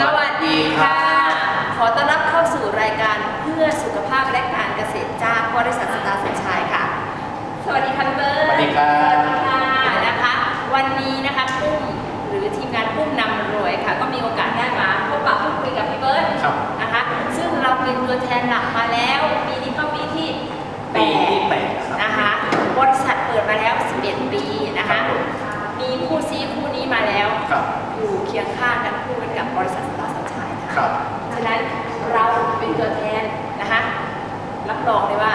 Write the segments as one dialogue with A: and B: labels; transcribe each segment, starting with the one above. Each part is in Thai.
A: สวัสดีค่ะ ขอต้อนรับเข้าสู่รายการเพื่อสุขภาพและการเกษตรจากบริษัทสตาร์สัญชัยค่ะ สวัสดีค่ะพี่เบิร์ด
B: สวัสดีครับ
A: สวัสดีค่ะนะคะ วันนี้นะคะปุ้มหรือทีมงานปุ้มนำรวยค่ะ ก็มีโอกาสได้มาพบปะพูดคุยกับพี่เบิร์ด
B: ครับ
A: นะคะ ซึ่งเราเป็นตัวแทนหลักมาแล้วปีนี้ก็ปีที่แป
B: ปีที่
A: ด
B: แปดครับ
A: นะคะ บริษัทเปิดมาแล้ว 11 ปีนะคะ
B: ครับผม
A: มีคู่ซีคู่นี้มาแล้ว
B: ครับ
A: อยู่ เคียงข้างกันคู่กันกับบริษัทสตาร์สัญชัยค่ะ
B: ครับ
A: ฉะนั้นเราเป็นตัวแทนนะคะรับรองเลยว่า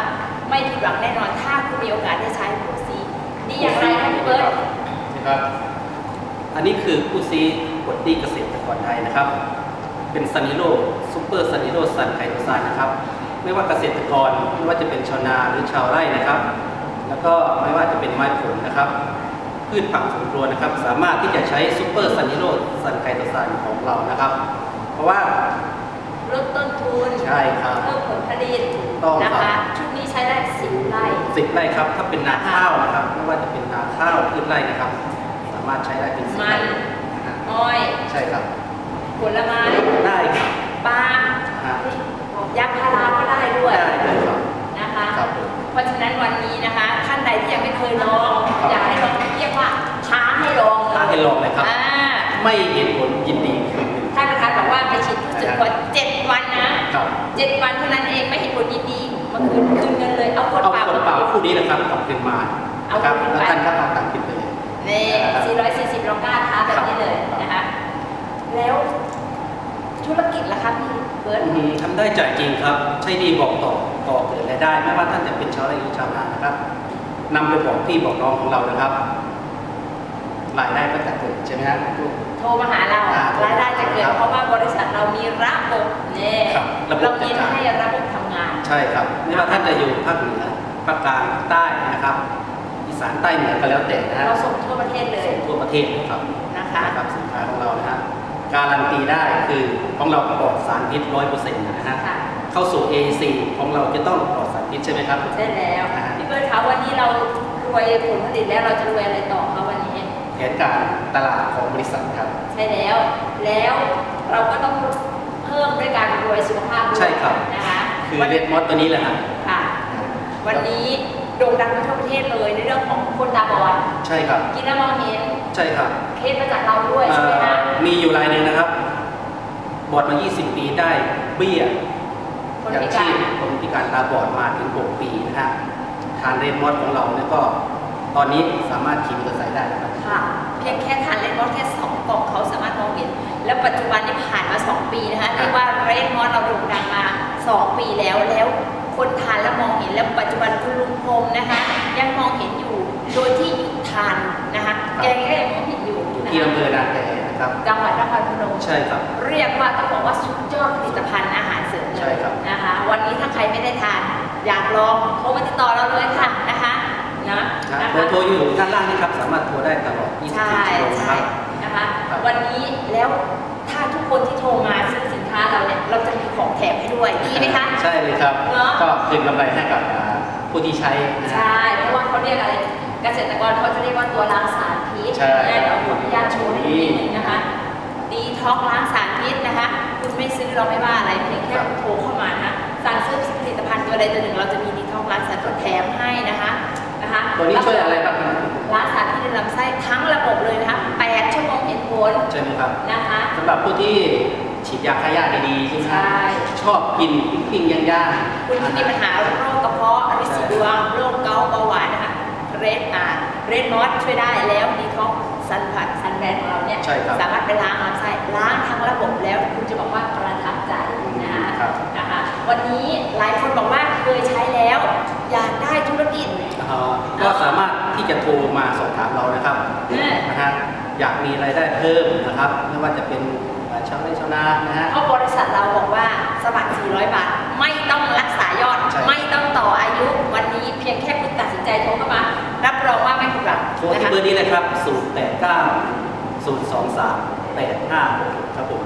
A: ไม่ผิดหวังแน่นอนถ้าคุณมีโอกาสได้ใช้คู่ซีดีอย่างไรคะพี่เบิร์ต
B: นะครับอันนี้คือผู้ซีบดดี้เกษตรกรไทยนะครับ เป็นซันนิโรซูเปอร์ซันนิโรซันไคโตซานนะครับ ไม่ว่าเกษตรกรไม่ว่าจะเป็นชาวนาหรือชาวไร่นะครับ แล้วก็ไม่ว่าจะเป็นไม้ผลนะครับ พืชผักสวนครัวนะครับ สามารถที่จะใช้ซูเปอร์ซันนิโรซันไคโตซานของเรานะครับ เพราะว่า
A: ลดต้นทุน
B: ใช่ครับ
A: เพิ่มผลผลิต
B: ต้อง
A: นะ
B: ครั
A: คะ
B: บ
A: ชุดนี้ใช้ได้สิบไร่
B: สิบไร่ครับ ถ้าเป็นนาข้าวนะครับ ไม่ว่าจะเป็นนาข้าวพืชไร่นะครับ สามารถใช้ได้เป็นสิบ
A: มั
B: ไร่
A: น
B: นะฮะ
A: อ้อย
B: ใช่ครับ
A: ผลไม้
B: ได้ครับ
A: ปาล์ม
B: ฮะ
A: ยางพาราก็ได้ด้วย
B: ได้เลยครับ
A: นะคะ
B: ครับผม
A: เพราะฉะนั้นวันนี้นะคะท่านใดที่ยังไม่เคยลอง ลอง
B: ท้าให้ลองเลยครับ
A: อ่า
B: ไม่เห็นผลยินดีคืนหนึ่ง
A: ท่านประธานบอกว่าไปฉีดผู้สูงวัยเจ็ดวันนะครับเจ็ดวันเท่านั้นเองไม่เห็นผลยินดีมาคืนคืนเงินเลยเอาคน
B: เอา
A: เปล่า
B: คนเปล่าคู่นี้นะครับกลับคืนมา
A: เอา
B: นะครับ
A: คืน
B: แล้ว
A: ไป
B: ท่านก็เอาตังค์คืนไปเลย
A: นี่440เรากล้าท้าแบบนี้เลยนะคะ แล้วธุรกิจล่ะคะพี่เบิร์ต
B: อืมทำได้จ่ายจริงครับ ใช้ดีบอกต่อก่อเกิดรายได้ไม่ว่าท่านจะเป็นชาวไร่หรือชาวนานะครับนำไปบอกพี่บอกน้องของเรานะครับรายได้ ก็จะเกิดใช่ไหมครับลูก
A: โทรมาหาเรา
B: อ่ารา
A: ยได้จะเกิด
B: ครับ
A: เพราะว่าบริษัทเรามีระบบเนี่ย
B: ครับระบบ
A: เรายิน
B: จัดการ
A: ให้ระบบทำงาน
B: ใช่ครับไม่ว่าท่านจะอยู่ภาคเหนือภาคกลางภาคใต้นะครับอีสานใต้เหนือก็แล้วแต่นะฮะ
A: เราส่งทั่วประเทศเลย
B: ส่งทั่วประเทศครับ
A: นะคะ
B: นะครับสินค้าของเรานะฮะการันตีได้คือของเราปลอดสารพิษร้อยเปอร์เซ็นต์นะฮะ
A: ค่ะ
B: เข้าสู่ AEC ของเราจะต้องปลอดสารพิษใช่ไหมครับ
A: ได้แล้ว
B: อ่า
A: พี่เบิร์ตคะวันนี้เรารวยผลผลิตแล้วเราจะรวยอะไรต่อคะวันนี้
B: แผนการตลาดของบริษัทครับ
A: ใช่แล้ว แล้วเราก็ต้องเพิ่มด้วยการรวยสุขภาพด้วย
B: ใช่ครับ
A: นะคะ
B: คือ
A: วัน
B: เรดมอสตัวนี้แหละฮะ
A: ค่ะ วันนี้โด่งดังไปทั่วประเทศเลยในเรื่องของคนตาบอด
B: ใช่ครับ
A: กินแล้วมองเห็น
B: ใช่ครับ
A: เคสมาจากเราด้วยใช่ไหมคะ
B: เอ่อมีอยู่รายหนึ่งนะครับ บอดมา 20 ปีได้เบี้ย
A: คน
B: อย่าง
A: พิ
B: ชี
A: การ
B: พคนพิการตาบอดมาถึง 6 ปีนะฮะทานเรดมอสของเราเนี่ยก็ ตอนนี้สามารถขี่มอเตอร์ไซค์ได้แล้วครับ
A: ค่ะเพียงแค่ทานเลนมอสแค่สองกล่องเขาสามารถมองเห็น แล้วปัจจุบันนี้ผ่านมา 2 ปีนะคะเรียกว่าเรนมอสเราโด่งดังมา 2 ปีแล้วแล้วคนทานแล้วมองเห็นแล้วปัจจุบันคุณลุงพรมนะคะ ยังมองเห็นอยู่โดยที่หยุดทานนะคะ
B: ครับ
A: แกก็ยังมองเห็นอยู่
B: อยู่
A: นะ
B: ที่
A: คะ
B: อำเภอนาแกนะครับ
A: จังหวัดนครพนม
B: ใช่ครับ
A: เรียกว่าต้องบอกว่าสุดยอดผลิตภัณฑ์อาหารเสริมเลย
B: ใช่ครับ
A: นะคะ วันนี้ถ้าใครไม่ได้ทานอยากลองโทรมาติดต่อเราเลยค่ะนะคะ นะนะ
B: เบอ
A: คะ
B: ร์โทรอยู่ด้านล่างนี่ครับ สามารถโทรได้ตลอด24
A: ใช่
B: ชั่วโมงค
A: ใช่
B: รับ
A: นะคะ
B: ครับ
A: วันนี้แล้วถ้าทุกคนที่โทรมาซื้อสินค้าเราเนี่ยเราจะมีของแถมให้ด้วยดีไหมคะ
B: ใช่เลยครับ
A: เนอะ
B: ก็คืนกำไรให้กับอ่าผู้ที่ใช้นะฮะ
A: ใช่เพราะว่าเขาเรียกอะไรเกษตรกรเขาจะเรียกว่าตัวล้างสารพิษ
B: ใช่
A: แม่เราขออนุญาตโชว์ให้ดูนิดนึงนะคะ ดีท็อกล้างสารพิษนะคะ คุณไม่ซื้อเราไม่ว่าอะไรเพียงแค่โทรเข้ามานะสั่งซื้อผลิตภัณฑ์ตัวใดตัวหนึ่งเราจะมีดีท็อกล้างสารพิษแถมให้นะคะนะคะ
B: ตัวนี้ช่วยอะไรครับ
A: ล้างสารพิษในลำไส้ทั้งระบบเลยนะคะ8ชั่วโมงเห็นผล
B: ใช่ไหมครับ
A: นะคะ
B: สำหรับผู้ที่ฉีดยาฆ่าหญ้าดีๆใช่ไหมครับ
A: ใช่
B: ชอบกินปิ้งๆย่างๆ
A: คุณที่มีปัญหาโรคกระเพาะริดสีดวงโรคเกาต์เบาหวานนะคะเรดอ่าเรดมอสช่วยได้แล้วดีท็อกซันผัดซันแบนของเราเนี่ย
B: ใช่ครับ
A: สามารถไปล้างลำไส้ล้างทั้งระบบแล้วคุณจะบอกว่าประทับใจนะคะ
B: ครับ
A: นะคะวันนี้หลายคนบอกว่าเคยใช้แล้ว อยากได้ธุรกิจ
B: เอ่อก็สามารถที่ จะโทรมาสอบถามเรานะครับ
A: เออ
B: นะฮะอยากมีรายได้เพิ่มนะครับไม่ว่าจะเป็นเอ่อชาวไร่ชาวนานะฮะ
A: เพราะบริษัทเราบอกว่าสมัคร 400 บาท ไม่ต้องรักษายอด
B: ใช่
A: ไม่ต้องต่ออายุ วันนี้เพียงแค่คุณตัดสินใจโทรเข้ามา รับรองว่าไม่ผิดหวัง
B: โทร
A: นะ
B: ที่
A: คะ
B: เบอร์นี้เลยครับ 089 023 8566ครับผม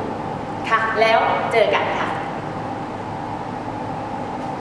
A: ค่ะ แล้วเจอกันค่ะ